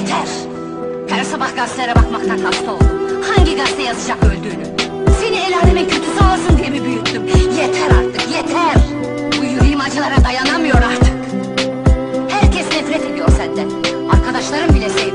Yeter! Her sabah gazetelere bakmaktan hasta oldum. Hangi gazete yazacak öldüğünü? Seni el alemin kötüsü olasın diye mi büyüttüm? Yeter artık, yeter! Bu yüreğim acılara dayanamıyor artık. Herkes nefret ediyor senden. Arkadaşların bile seni.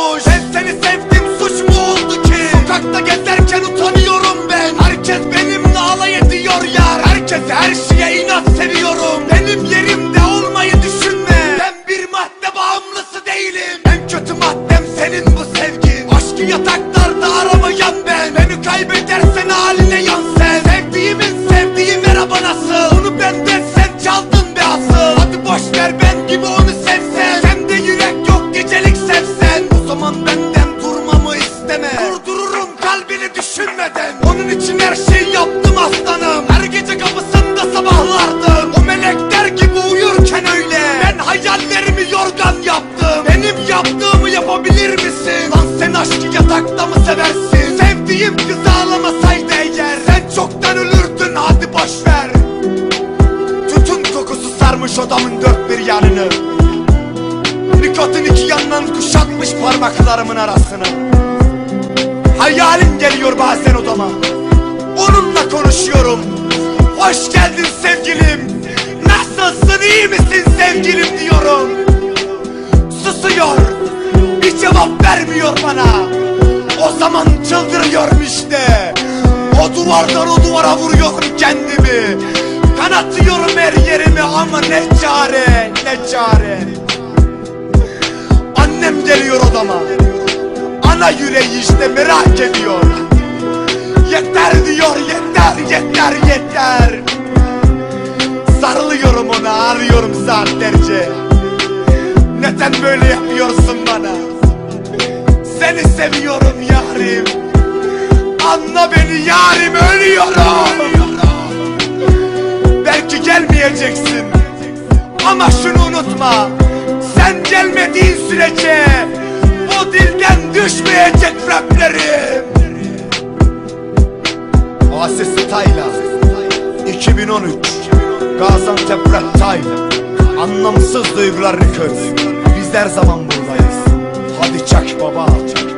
Olmuş? Ben seni sevdim suç mu oldu ki? Sokakta gezerken utanıyorum ben. Herkes benimle alay ediyor yar. Herkese her şeye Onun için her şeyi yaptım aslanım. Her gece kapısında sabahlardım. O melekler gibi uyurken öyle. Ben hayallerimi yorgan yaptım. Benim yaptığımı yapabilir misin? Lan sen aşkı yatakta mı seversin? Sevdiğim kız ağlamasaydı eğer. Sen çoktan ölürdün hadi boş ver. Tütün kokusu sarmış odamın dört bir yanını. Nikotin iki yandan kuşatmış parmaklarımın arasını Hayalim geliyor bazen odama. Onunla konuşuyorum. Hoş geldin sevgilim. Nasılsın iyi misin sevgilim diyorum. Susuyor Bir cevap vermiyor bana. O zaman çıldırıyorum işte. O duvardan o duvara vuruyorum kendimi. Kanatıyorum her yerimi ama ne çare ne çare. Annem geliyor odama Ana yüreği işte merak ediyor. Yeter diyor yeter yeter yeter. Sarılıyorum ona arıyorum saatlerce. Neden böyle yapıyorsun bana? Seni seviyorum yarim. Anla beni yarim ölüyorum. Belki gelmeyeceksin. Ama şunu unutma. Sen gelmediğin sürece Bu dilden düşmeyecek raplerim Oasis Tayla. 2013 Gaziantep Rap Tayla. Anlamsız duygular kör. Biz her zaman buradayız. Hadi çak baba. çak